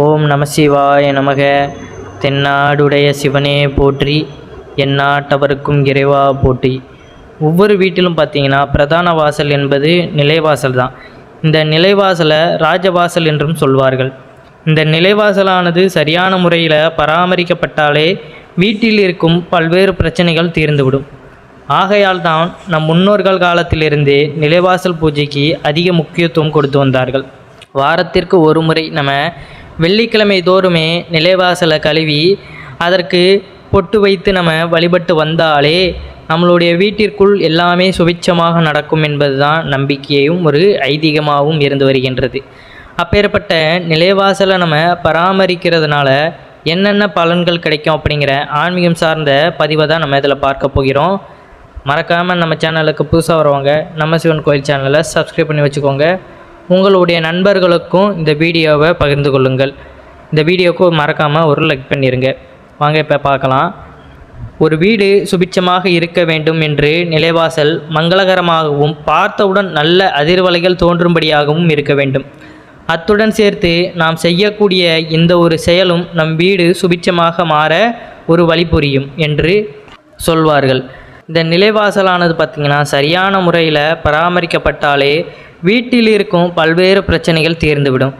ஓம் நம சிவாய நமக. தென்னாடுடைய சிவனே போற்றி எந்நாட்டவருக்கும் இறைவா போற்றி. ஒவ்வொரு வீட்டிலும் பார்த்தீங்கன்னா பிரதான வாசல் என்பது நிலைவாசல் தான். இந்த நிலைவாசலை ராஜவாசல் என்றும் சொல்வார்கள். இந்த நிலைவாசலானது சரியான முறையில் பராமரிக்கப்பட்டாலே வீட்டில் இருக்கும் பல்வேறு பிரச்சனைகள் தீர்ந்துவிடும். ஆகையால் தான் நம் முன்னோர்கள் காலத்திலிருந்தே நிலைவாசல் பூஜைக்கு அதிக முக்கியத்துவம் கொடுத்து வந்தார்கள். வாரத்திற்கு ஒரு முறை நம்ம வெள்ளிக்கிழமை தோறுமே நிலைவாசலை கழுவி அதற்கு பொட்டு வைத்து நம்ம வழிபட்டு வந்தாலே நம்மளுடைய வீட்டிற்குள் எல்லாமே சுபிட்சமாக நடக்கும் என்பதுதான் நம்பிக்கையும் ஒரு ஐதீகமாகவும் இருந்து வருகின்றது. அப்பேற்பட்ட நிலைவாசலை நம்ம பராமரிக்கிறதுனால என்னென்ன பலன்கள் கிடைக்கும் அப்படிங்கிற ஆன்மீகம் சார்ந்த பதிவை தான் நம்ம இதில் பார்க்க போகிறோம். மறக்காமல் நம்ம சேனலுக்கு புதுசாக வரவங்க நம்ம சிவன் கோயில் சேனலை சப்ஸ்கிரைப் பண்ணி வச்சுக்கோங்க. உங்களுடைய நண்பர்களுக்கும் இந்த வீடியோவை பகிர்ந்து கொள்ளுங்கள். இந்த வீடியோவுக்கு மறக்காமல் ஒரு லைக் பண்ணிடுங்க வாங்க இப்போ பார்க்கலாம். ஒரு வீடு சுபிட்சமாக இருக்க வேண்டும் என்று நிலைவாசல் மங்களகரமாகவும் பார்த்தவுடன் நல்ல அதிர்வலைகள் தோன்றும்படியாகவும் இருக்க வேண்டும். அத்துடன் சேர்த்து நாம் செய்யக்கூடிய இந்த ஒரு செயலும் நம் வீடு சுபிட்சமாக மாற ஒரு வழி புரியும் என்று சொல்வார்கள். இந்த நிலைவாசலானது பார்த்திங்கன்னா சரியான முறையில் பராமரிக்கப்பட்டாலே வீட்டில் இருக்கும் பல்வேறு பிரச்சனைகள் தீர்ந்துவிடும்.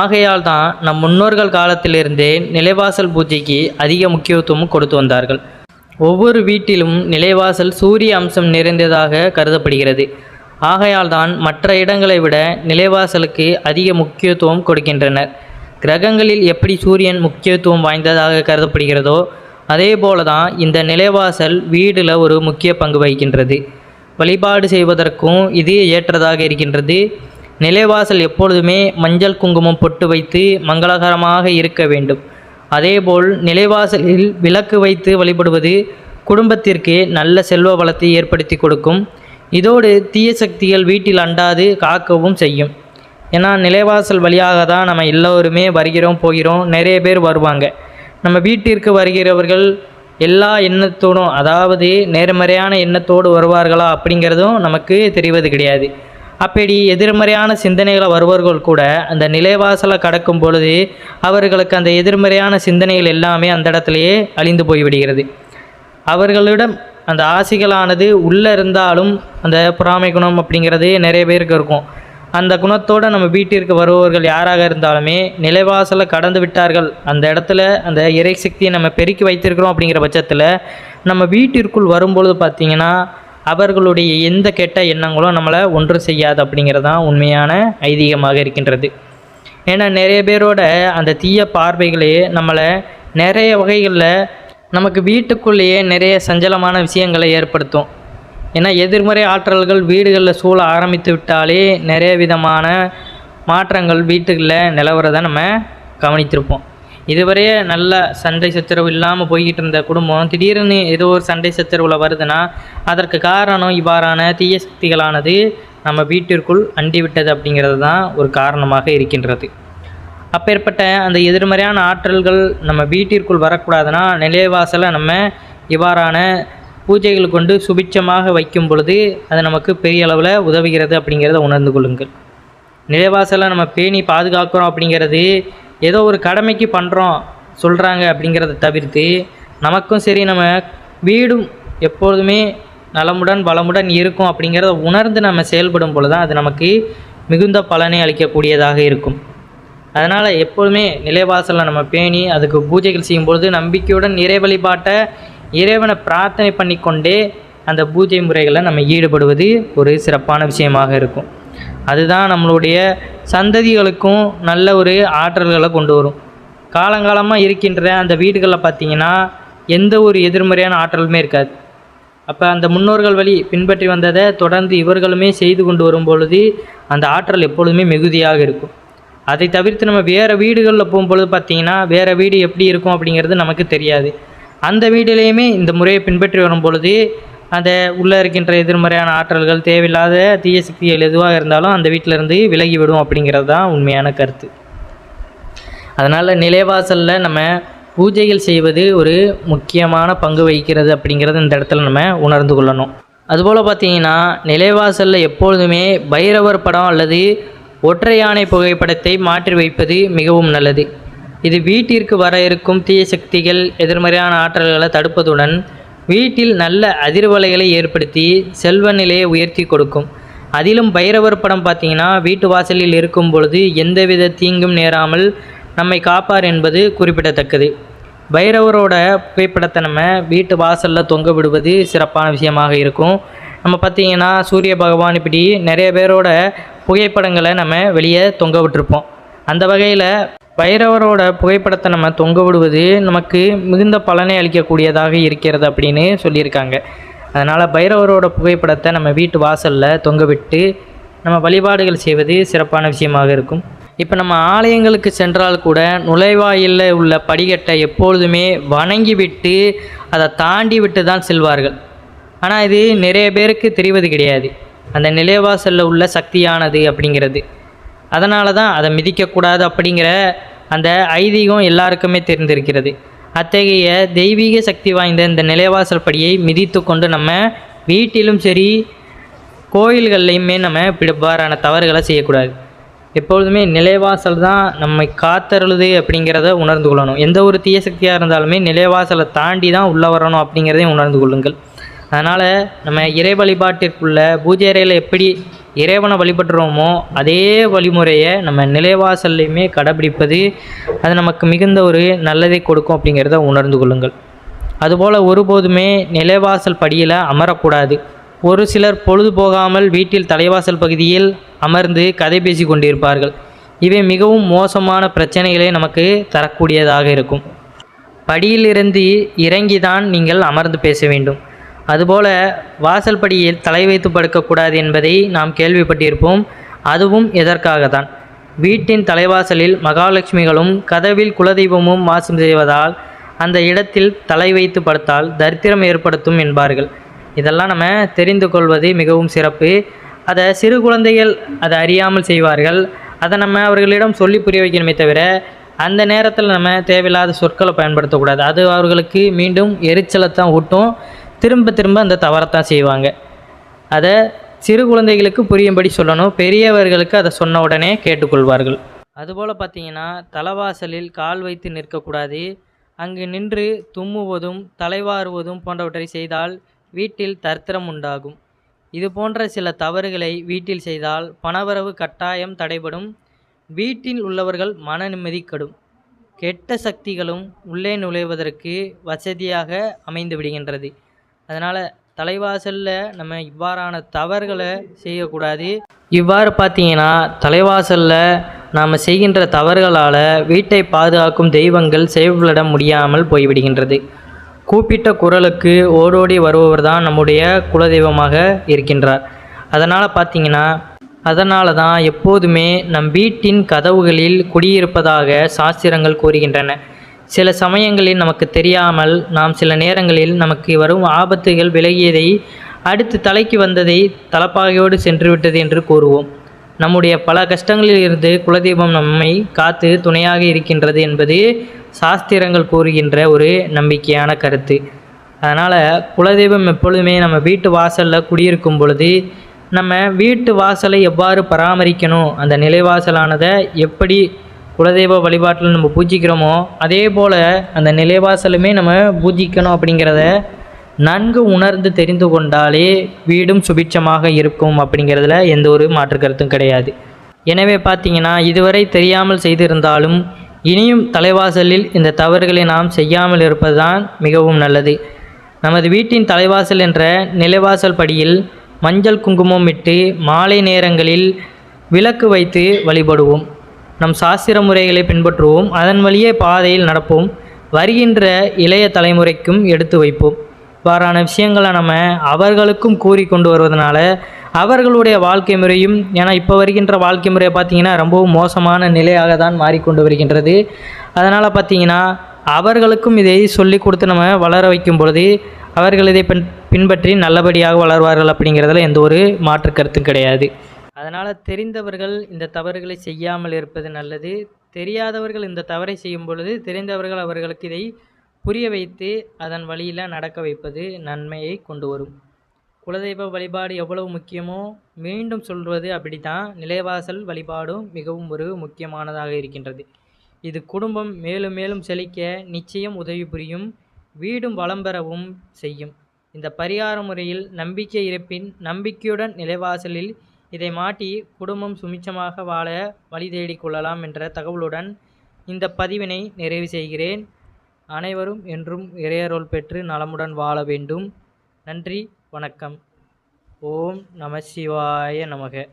ஆகையால் தான் நம் முன்னோர்கள் காலத்திலிருந்தே நிலைவாசல் பூஜைக்கு அதிக முக்கியத்துவம் கொடுத்து வந்தார்கள். ஒவ்வொரு வீட்டிலும் நிலைவாசல் சூரிய அம்சம் நிறைந்ததாக கருதப்படுகிறது. ஆகையால் தான் மற்ற இடங்களை விட நிலைவாசலுக்கு அதிக முக்கியத்துவம் கொடுக்கின்றனர். கிரகங்களில் எப்படி சூரியன் முக்கியத்துவம் வாய்ந்ததாக கருதப்படுகிறதோ அதே போல தான் இந்த நிலைவாசல் வீடில் ஒரு முக்கிய பங்கு வகிக்கின்றது. வழிபாடு செய்வதற்கும் இது ஏற்றதாக இருக்கின்றது. நிலைவாசல் எப்பொழுதுமே மஞ்சள் குங்குமம் பொட்டு வைத்து மங்களகரமாக இருக்க வேண்டும். அதேபோல் நிலைவாசலில் விளக்கு வைத்து வழிபடுவது குடும்பத்திற்கு நல்ல செல்வ வளத்தை ஏற்படுத்தி கொடுக்கும். இதோடு தீய சக்திகள் வீட்டில் அண்டாது காக்கவும் செய்யும். ஏன்னா நிலைவாசல் வழியாக தான் நம்ம எல்லோருமே வருகிறோம் போகிறோம் நிறைய பேர் வருவாங்க. நம்ம வீட்டிற்கு வருகிறவர்கள் எல்லா எண்ணத்தோடும் அதாவது நேர்மறையான எண்ணத்தோடு வருவார்களா அப்படிங்கிறதும் நமக்கு தெரிவது கிடையாது. அப்படி எதிர்மறையான சிந்தனைகளை வருபவர்கள் கூட அந்த நிலைவாசலை கடக்கும் பொழுது அவர்களுக்கு அந்த எதிர்மறையான சிந்தனைகள் எல்லாமே அந்த இடத்துலையே அழிந்து போய்விடுகிறது. அவர்களிடம் அந்த ஆசைகளானது உள்ளே இருந்தாலும் அந்த பொறாமை குணம் அப்படிங்கிறது நிறைய பேருக்கு இருக்கும். அந்த குணத்தோடு நம்ம வீட்டிற்கு வருபவர்கள் யாராக இருந்தாலுமே நிலைவாசலை கடந்து விட்டார்கள். அந்த இடத்துல அந்த இறை சக்தியை நம்ம பெருக்கி வைத்திருக்கிறோம் அப்படிங்கிற பட்சத்தில் நம்ம வீட்டிற்குள் வரும்பொழுது பார்த்திங்கன்னா அவர்களுடைய எந்த கெட்ட எண்ணங்களும் நம்மளை ஒன்று செய்யாது அப்படிங்கிறது தான் உண்மையான ஐதீகமாக இருக்கின்றது. ஏன்னா நிறைய பேரோட அந்த தீய பார்வைகளே நம்மளை நிறைய வகைகளில் நமக்கு வீட்டுக்குள்ளேயே நிறைய சஞ்சலமான விஷயங்களை ஏற்படுத்தும். ஏன்னா எதிர்மறை ஆற்றல்கள் வீடுகளில் சூழ ஆரம்பித்து விட்டாலே நிறைய விதமான மாற்றங்கள் வீட்டுகளில் நிலவரதை நம்ம கவனித்திருப்போம். இதுவரையே நல்ல சண்டை சச்சரவு இல்லாமல் போய்கிட்டு இருந்த குடும்பம் திடீர்னு ஏதோ ஒரு சண்டை சச்சரவில் வருதுன்னா அதற்கு காரணம் இவ்வாறான தீய சக்திகளானது நம்ம வீட்டிற்குள் அண்டிவிட்டது அப்படிங்கிறது தான் ஒரு காரணமாக இருக்கின்றது. அப்பேற்பட்ட அந்த எதிர்மறையான ஆற்றல்கள் நம்ம வீட்டிற்குள் வரக்கூடாதுன்னா நிலைவாசலை நம்ம இவ்வாறான பூஜைகள் கொண்டு சுபிட்சமாக வைக்கும் பொழுது அது நமக்கு பெரிய அளவில் உதவுகிறது அப்படிங்கிறத உணர்ந்து கொள்ளுங்கள். நிலைவாசலை நம்ம பேணி பாதுகாக்கிறோம் அப்படிங்கிறது ஏதோ ஒரு கடமைக்கு பண்ணுறோம் சொல்கிறாங்க அப்படிங்கிறத தவிர்த்து நமக்கும் சரி நம்ம வீடும் எப்பொழுதுமே நலமுடன் வளமுடன் இருக்கும் அப்படிங்கிறத உணர்ந்து நம்ம செயல்படும் பொழுது தான் அது நமக்கு மிகுந்த பலனை அளிக்கக்கூடியதாக இருக்கும். அதனால் எப்பொழுதுமே நிலைவாசலை நம்ம பேணி அதுக்கு பூஜைகள் செய்யும்பொழுது நம்பிக்கையுடன் இறை வழிபாட்டை இறைவனை பிரார்த்தனை பண்ணிக்கொண்டே அந்த பூஜை முறைகளை நம்ம ஈடுபடுவது ஒரு சிறப்பான விஷயமாக இருக்கும். அதுதான் நம்மளுடைய சந்ததிகளுக்கும் நல்ல ஒரு ஆற்றல்களை கொண்டு வரும். காலங்காலமாக இருக்கின்ற அந்த வீடுகளில் பார்த்திங்கன்னா எந்த ஒரு எதிர்மறையான ஆற்றலுமே இருக்காது. அப்போ அந்த முன்னோர்கள் வழி பின்பற்றி வந்ததை தொடர்ந்து இவர்களுமே செய்து கொண்டு வரும் பொழுது அந்த ஆற்றல் எப்பொழுதுமே மிகுதியாக இருக்கும். அதை தவிர்த்து நம்ம வேறு வீடுகளில் போகும்பொழுது பார்த்திங்கன்னா வேறு வீடு எப்படி இருக்கும் அப்படிங்கிறது நமக்கு தெரியாது. அந்த வீட்டிலையுமே இந்த முறையை பின்பற்றி வரும் பொழுது அந்த உள்ளே இருக்கின்ற எதிர்மறையான ஆற்றல்கள் தேவையில்லாத தீய சக்திகள் எதுவாக இருந்தாலும் அந்த வீட்டிலேருந்து விலகிவிடும் அப்படிங்கிறது தான் உண்மையான கருத்து. அதனால் நிலைவாசலில் நம்ம பூஜைகள் செய்வது ஒரு முக்கியமான பங்கு வகிக்கிறது அப்படிங்கிறது இந்த இடத்துல நம்ம உணர்ந்து கொள்ளணும். அதுபோல் பார்த்தீங்கன்னா நிலைவாசலில் எப்பொழுதுமே பைரவர் படம் அல்லது ஒற்றை யானை புகைப்படத்தை மாற்றி வைப்பது மிகவும் நல்லது. இது வீட்டிற்கு வர இருக்கும் தீய சக்திகள் எதிர்மறையான ஆற்றல்களை தடுப்பதுடன் வீட்டில் நல்ல அதிர்வலைகளை ஏற்படுத்தி செல்வ நிலையை உயர்த்தி கொடுக்கும். அதிலும் பைரவர் படம் பார்த்தீங்கன்னா வீட்டு வாசலில் இருக்கும் பொழுது எந்தவித தீங்கும் நேராமல் நம்மை காப்பார் என்பது குறிப்பிடத்தக்கது. பைரவரோட புகைப்படத்தை நம்ம வீட்டு வாசலில் தொங்க விடுவது சிறப்பான விஷயமாக இருக்கும். நம்ம பார்த்தீங்கன்னா சூரிய பகவான் இப்படி நிறைய பேரோட புகைப்படங்களை நம்ம வெளியே தொங்க விட்டுருப்போம். அந்த வகையில் பைரவரோட புகைப்படத்தை நம்ம தொங்க விடுவது நமக்கு மிகுந்த பலனை அளிக்கக்கூடியதாக இருக்கிறது அப்படின்னு சொல்லியிருக்காங்க. அதனால் பைரவரோட புகைப்படத்தை நம்ம வீட்டு வாசலில் தொங்க விட்டு நம்ம வழிபாடுகள் செய்வது சிறப்பான விஷயமாக இருக்கும். இப்போ நம்ம ஆலயங்களுக்கு சென்றால் கூட நுழைவாயிலில் உள்ள படிக்கட்டை எப்பொழுதுமே வணங்கி விட்டு அதை தாண்டி விட்டு தான் செல்வார்கள். ஆனால் இது நிறைய பேருக்கு தெரிவது கிடையாது. அந்த நிலைவாசலில் உள்ள சக்தியானது அப்படிங்கிறது. அதனால தான் அதை மிதிக்கக்கூடாது அப்படிங்கிற அந்த ஐதீகம் எல்லாருக்குமே தெரிந்திருக்கிறது. அத்தகைய தெய்வீக சக்தி வாய்ந்த இந்த நிலைவாசல் படியை மிதித்து கொண்டு நம்ம வீட்டிலும் சரி கோயில்கள்லையுமே நம்ம இப்படி இவ்வாறான தவறுகளை செய்யக்கூடாது. எப்பொழுதுமே நிலைவாசல் தான் நம்மை காத்தருளுது அப்படிங்கிறத உணர்ந்து கொள்ளணும். எந்த ஒரு தீய சக்தியாக இருந்தாலுமே நிலைவாசலை தாண்டி தான் உள்ளே வரணும் அப்படிங்கிறதையும் உணர்ந்து கொள்ளுங்கள். அதனால் நம்ம இறை வழிபாட்டிற்குள்ள பூஜை அறையில் எப்படி இறைவனை வழிபடுறோமோ அதே வழிமுறையை நம்ம நிலைவாசல்லையுமே கடைபிடிப்பது அது நமக்கு மிகுந்த ஒரு நல்லதை கொடுக்கும் அப்படிங்கிறத உணர்ந்து கொள்ளுங்கள். அதுபோல் ஒருபோதுமே நிலைவாசல் படியில் அமரக்கூடாது. ஒரு சிலர் பொழுது போகாமல் வீட்டில் தலைவாசல் பகுதியில் அமர்ந்து கதை பேசி கொண்டிருப்பார்கள். இவை மிகவும் மோசமான பிரச்சனைகளை நமக்கு தரக்கூடியதாக இருக்கும். படியிலிருந்து இறங்கிதான் நீங்கள் அமர்ந்து பேச வேண்டும். அதுபோல வாசல்படியில் தலை வைத்து படுக்கக்கூடாது என்பதை நாம் கேள்விப்பட்டிருப்போம். அதுவும் எதற்காக தான் வீட்டின் தலைவாசலில் மகாலட்சுமிகளும் கதவில் குலதெய்வமும் வாசம் செய்வதால் அந்த இடத்தில் தலை வைத்து படுத்தால் தரித்திரம் ஏற்படுத்தும் என்பார்கள். இதெல்லாம் நம்ம தெரிந்து கொள்வது மிகவும் சிறப்பு. அதை சிறு குழந்தைகள் அதை அறியாமல் செய்வார்கள். அதை நம்ம அவர்களிடம் சொல்லி புரிய வைக்கணுமே தவிர அந்த நேரத்தில் நம்ம தேவையில்லாத சொற்களை பயன்படுத்தக்கூடாது. அது அவர்களுக்கு மீண்டும் எரிச்சலை தான் ஊட்டும். திரும்ப திரும்ப அந்த தவறத்தான் செய்வாங்க. அதை சிறு குழந்தைகளுக்கு புரியும்படி சொல்லணும். பெரியவர்களுக்கு அதை சொன்ன உடனே கேட்டுக்கொள்வார்கள். அதுபோல் பார்த்தீங்கன்னா தலைவாசலில் கால் வைத்து நிற்கக்கூடாது. அங்கு நின்று தும்முவதும் தலைவாறுவதும் போன்றவற்றை செய்தால் வீட்டில் தரித்திரம் உண்டாகும். இது போன்ற சில தவறுகளை வீட்டில் செய்தால் பணவரவு கட்டாயம் தடைபடும். வீட்டில் உள்ளவர்கள் மன நிம்மதி கடும். கெட்ட சக்திகளும் உள்ளே நுழைவதற்கு வசதியாக அமைந்து விடுகின்றது. அதனால் தலைவாசலில் நம்ம இவ்வாறான தவறுகளை செய்யக்கூடாது. இவ்வாறு பார்த்தீங்கன்னா தலைவாசலில் நாம் செய்கின்ற தவறுகளால் வீட்டை பாதுகாக்கும் தெய்வங்கள் செயல்பட முடியாமல் போய்விடுகின்றது. கூப்பிட்ட குரலுக்கு ஓடோடி வருபவர் தான் நம்முடைய குலதெய்வமாக இருக்கின்றார். அதனால் பார்த்தீங்கன்னா அதனால தான் எப்போதுமே நம் வீட்டின் கதவுகளில் குடியிருப்பதாக சாஸ்திரங்கள் கூறுகின்றன. சில சமயங்களில் நமக்கு தெரியாமல் நாம் சில நேரங்களில் நமக்கு வரும் ஆபத்துகள் விலகியதை அடுத்து தலைக்கு வந்ததை தலப்பாகையோடு சென்றுவிட்டது என்று கூறுவோம். நம்முடைய பல கஷ்டங்களில் இருந்து குலதெய்வம் நம்மை காத்து துணையாக இருக்கின்றது என்பது சாஸ்திரங்கள் கூறுகின்ற ஒரு நம்பிக்கையான கருத்து. அதனால் குலதெய்வம் எப்பொழுதுமே நம்ம வீட்டு வாசலில் குடியிருக்கும் பொழுது நம்ம வீட்டு வாசலை எவ்வாறு பராமரிக்கணும் அந்த நிலைவாசலானதை எப்படி குலதெய்வ வழிபாட்டில் நம்ம பூஜிக்கிறோமோ அதே போல் அந்த நிலைவாசலுமே நம்ம பூஜிக்கணும் அப்படிங்கிறத நன்கு உணர்ந்து தெரிந்து கொண்டாலே வீடும் சுபிட்சமாக இருக்கும் அப்படிங்கிறதுல எந்த ஒரு மாற்று கருத்தும் கிடையாது. எனவே பார்த்தீங்கன்னா இதுவரை தெரியாமல் செய்திருந்தாலும் இனியும் தலைவாசலில் இந்த தவறுகளை நாம் செய்யாமல் இருப்பதுதான் மிகவும் நல்லது. நமது வீட்டின் தலைவாசல் என்ற நிலைவாசல் படியில் மஞ்சள் குங்குமம் இட்டு மாலை நேரங்களில் விளக்கு வைத்து வழிபடுவோம். நம் சாஸ்திர முறைகளை பின்பற்றுவோம். அதன் வழியே பாதையில் நடப்போம். வருகின்ற இளைய தலைமுறைக்கும் எடுத்து வைப்போம். இவ்வாறான விஷயங்களை நம்ம அவர்களுக்கும் கூறி கொண்டு வருவதனால அவர்களுடைய வாழ்க்கை முறையும் ஏன்னா இப்போ வருகின்ற வாழ்க்கை முறையை பார்த்திங்கன்னா ரொம்பவும் மோசமான நிலையாக தான் மாறிக்கொண்டு வருகின்றது. அதனால் பார்த்திங்கன்னா அவர்களுக்கும் இதை சொல்லி கொடுத்து நம்ம வளர வைக்கும் பொழுது அவர்கள் இதை பின் பின்பற்றி நல்லபடியாக வளர்வார்கள் அப்படிங்கிறதுல எந்த ஒரு மாற்று கருத்தும் கிடையாது. அதனால் தெரிந்தவர்கள் இந்த தவறுகளை செய்யாமல் இருப்பது நல்லது. தெரியாதவர்கள் இந்த தவறை செய்யும் பொழுது தெரிந்தவர்கள் அவர்களுக்கு இதை புரிய வைத்து அதன் வழியில் நடக்க வைப்பது நன்மையை கொண்டு வரும். குலதெய்வ வழிபாடு எவ்வளவு முக்கியமோ மீண்டும் சொல்வது அப்படித்தான். நிலைவாசல் வழிபாடும் மிகவும் ஒரு முக்கியமானதாக இருக்கின்றது. இது குடும்பம் மேலும் மேலும் செழிக்க நிச்சயம் உதவி புரியும் வீடும் வளம் பெறவும் செய்யும். இந்த பரிகார முறையில் நம்பிக்கை இருப்பின் நம்பிக்கையுடன் நிலைவாசலில் இதை மாட்டி குடும்பம் சுமிச்சமாக வாழ வழி தேடிக் கொள்ளலாம் என்ற தகவலுடன் இந்த பதிவினை நிறைவு செய்கிறேன். அனைவரும் என்றும் இறையருள் பெற்று நலமுடன் வாழ வேண்டும். நன்றி வணக்கம். ஓம் நம சிவாய நமக.